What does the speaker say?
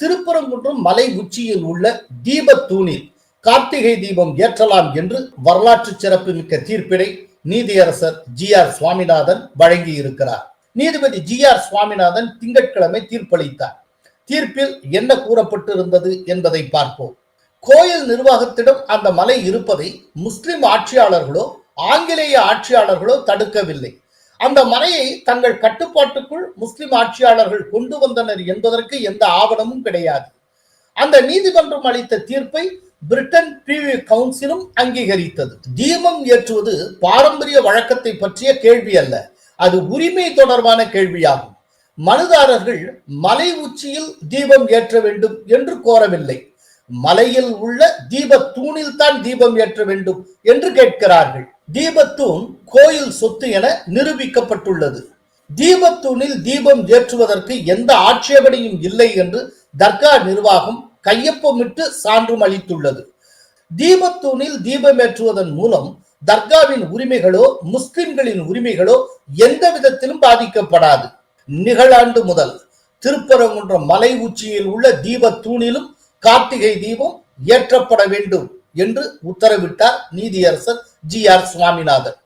திருப்பரங்குன்றம் மலை உச்சியில் உள்ள தீபத் தூணில் கார்த்திகை தீபம் ஏற்றலாம் என்று வரலாற்று சிறப்புமிக்க தீர்ப்பினை நீதியரசர் ஜி ஆர் சுவாமிநாதன் வழங்கியிருக்கிறார். நீதிபதி ஜி ஆர் சுவாமிநாதன் திங்கட்கிழமை தீர்ப்பளித்தார். தீர்ப்பில் என்ன கூறப்பட்டிருந்தது என்பதை பார்ப்போம். கோயில் நிர்வாகத்திடம் அந்த மலை இருப்பதை முஸ்லிம் ஆட்சியாளர்களோ ஆங்கிலேய ஆட்சியாளர்களோ தடுக்கவில்லை. அந்த மலையை தங்கள் கட்டுப்பாட்டுக்குள் முஸ்லிம் ஆட்சியாளர்கள் கொண்டு வந்தனர் என்பதற்கு எந்த ஆவணமும் கிடையாது. அந்த நீதிமன்றம் அளித்த தீர்ப்பை பிரிட்டன் பிரிவியூ கவுன்சிலும் அங்கீகரித்தது. தீபம் ஏற்றுவது பாரம்பரிய வழக்கத்தை பற்றிய கேள்வி அல்ல. அது உரிமை தொடர்பான கேள்வியாகும். மனுதாரர்கள் மலை உச்சியில் தீபம் ஏற்ற வேண்டும் என்று கோரவில்லை. மலையில் உள்ள தீபத்தூணில் தான் தீபம் ஏற்ற வேண்டும் என்று கேட்கிறார்கள். தீபத்தூண் கோயில் சொத்து என நிரூபிக்கப்பட்டுள்ளது. தீபத்தூணில் தீபம் ஏற்றுவதற்கு எந்த ஆட்சேபனையும் இல்லை என்று தர்கா நிர்வாகம் கையொப்பமிட்டு சான்றும் அளித்துள்ளது. தீபத்தூணில் தீபம் ஏற்றுவதன் மூலம் தர்காவின் உரிமைகளோ முஸ்லிம்களின் உரிமைகளோ எந்த விதத்திலும் பாதிக்கப்படாது. நிகழாண்டு முதல் திருப்பரங்குன்றம் மலை உச்சியில் உள்ள தீபத்தூணிலும் தூணிலும் கார்த்திகை தீபம் ஏற்றப்பட வேண்டும் என்று உத்தரவிட்டார் நீதியரசர் ஜி ஆர் சுவாமிநாதன்.